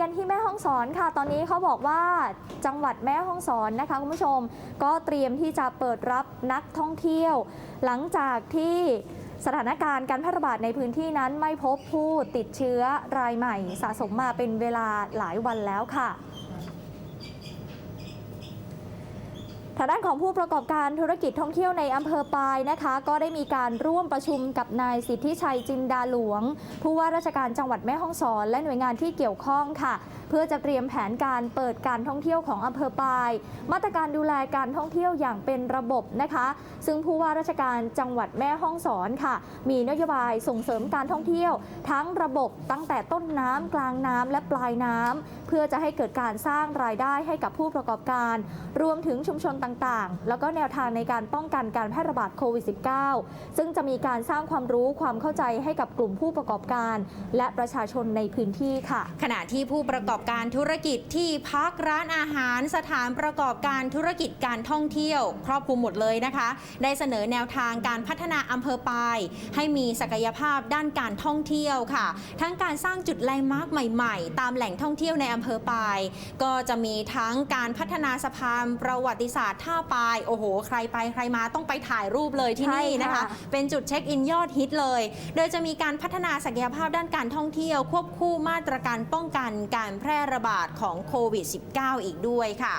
กันที่แม่ห้องสอนค่ะ ตอนนี้เขาบอกว่าจังหวัดแม่ห้องสอนนะคะคุณผู้ชม ก็เตรียมที่จะเปิดรับนักท่องเที่ยว หลังจากที่สถานการณ์การแพร่ระบาดในพื้นที่นั้นไม่พบผู้ติดเชื้อรายใหม่ สะสมมาเป็นเวลาหลายวันแล้วค่ะ ทางด้านของผู้ประกอบการธุรกิจท่องเที่ยวในอำเภอปายนะคะ ก็ได้มีการร่วมประชุมกับนายสิทธิชัยจินดาหลวง ผู้ว่าราชการจังหวัดแม่ฮ่องสอน และหน่วยงานที่เกี่ยวข้องค่ะเพื่อจะเตรียมแผนการเปิดการท่องเที่ยวของอำเภอปาย มาตรการดูแลการท่องเที่ยวอย่างเป็นระบบนะคะ ซึ่งผู้ว่าราชการจังหวัดแม่ฮ่องสอนค่ะ มีนโยบายส่งเสริมการท่องเที่ยว ทั้งระบบตั้งแต่ต้นน้ำกลางน้ำและปลายน้ำเพื่อจะให้เกิดการสร้างรายได้ให้กับผู้ประกอบการ รวมถึงชุมชนต่างๆ แล้วก็แนวทางในการป้องกันการแพร่ระบาดโควิด -19 ซึ่งจะมีการสร้างความรู้ความเข้าใจให้กับกลุ่มผู้ประกอบการ และประชาชนในพื้นที่ค่ะ ขณะที่ผู้ประกอบการธุรกิจที่พักร้านอาหาร สถานประกอบการธุรกิจการท่องเที่ยว ครอบคลุมหมดเลยนะคะ ได้เสนอแนวทางการพัฒนาอำเภอปาย ให้มีศักยภาพด้านการท่องเที่ยวค่ะ ทั้งการสร้างจุดแลนด์มาร์คใหม่ๆ ตามแหล่งท่องเที่ยวในอำเภอปาย ก็จะมีทั้งการพัฒนาสะพานประวัติศาสตร์ท่าปาย โอ้โห ใครไปใครมาต้องไปถ่ายรูปเลยที่นี่ใช่ค่ะนะคะ เป็นจุดเช็คอินยอดฮิตเลย โดยจะมีการพัฒนาศักยภาพด้านการท่องเที่ยวควบคู่มาตรการป้องกันการแพร่ระบาดของโควิด -19 อีกด้วยค่ะ